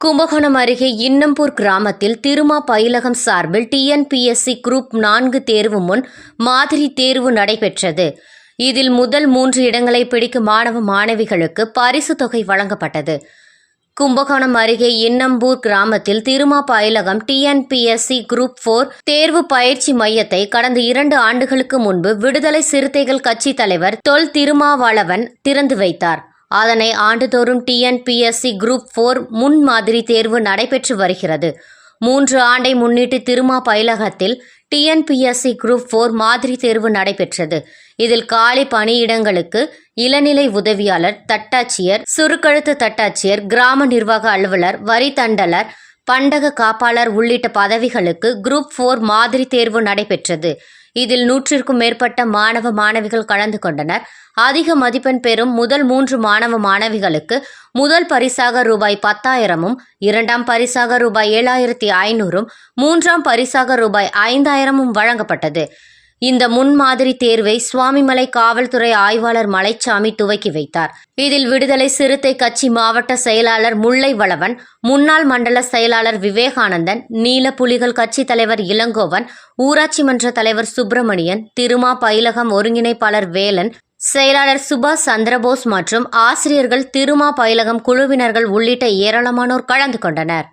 கும்பகோணம் அருகே இன்னம்பூர் கிராமத்தில் திருமா பயிலகம் சார்பில் டிஎன்பிஎஸ்சி குரூப் நான்கு தேர்வு முன் மாதிரி தேர்வு நடைபெற்றது. இதில் முதல் மூன்று இடங்களை பிடிக்கும் மாணவ மாணவிகளுக்கு பரிசு தொகை வழங்கப்பட்டது. கும்பகோணம் அருகே இன்னம்பூர் கிராமத்தில் Thiruma Payilagam TNPSC group four தேர்வு பயிற்சி மையத்தை கடந்த இரண்டு ஆண்டுகளுக்கு முன்பு விடுதலை சிறுத்தைகள் கட்சித் தலைவர் தொல் திருமாவளவன் திறந்து வைத்தார். அதனை ஆண்டுதோறும் டிஎன்பிஎஸ்சி குரூப் போர் முன்மாதிரி தேர்வு நடைபெற்று வருகிறது. மூன்று ஆண்டை முன்னிட்டு திருமா பயிலகத்தில் டிஎன்பிஎஸ்சி குரூப் போர் மாதிரி தேர்வு நடைபெற்றது. இதில் காலி பணியிடங்களுக்கு இளநிலை உதவியாளர் தட்டாட்சியர் சுருக்கெழுத்து தட்டாட்சியர் கிராம நிர்வாக அலுவலர் வரி தண்டலர் பண்டக காப்பாளர் உள்ளிட்ட பதவிகளுக்கு குரூப் போர் மாதிரி தேர்வு நடைபெற்றது. இதில் நூற்றிற்கும் மேற்பட்ட மாணவ மாணவிகள் கலந்து கொண்டனர். அதிக மதிப்பெண் பெறும் முதல் மூன்று மாணவ மாணவிகளுக்கு முதல் பரிசாக ரூபாய் பத்தாயிரமும் இரண்டாம் பரிசாக ரூபாய் ஏழாயிரத்தி ஐநூறும் மூன்றாம் பரிசாக ரூபாய் ஐந்தாயிரமும் வழங்கப்பட்டது. இந்த முன்மாதிரி தேர்வை சுவாமிமலை காவல்துறை ஆய்வாளர் மலைச்சாமி துவக்கி வைத்தார். இதில் விடுதலை சிறுத்தை கட்சி மாவட்ட செயலாளர் முல்லை வளவன் முன்னாள் மண்டல செயலாளர் விவேகானந்தன் நீல புலிகள் கட்சி தலைவர் இளங்கோவன் ஊராட்சி மன்ற தலைவர் சுப்பிரமணியன் திருமா பயிலகம் ஒருங்கிணைப்பாளர் வேலன் செயலாளர் சுபாஷ் சந்திரபோஸ் மற்றும் ஆசிரியர்கள் திருமா பயிலகம் குழுவினர்கள் உள்ளிட்ட ஏராளமானோர் கலந்து கொண்டனர்.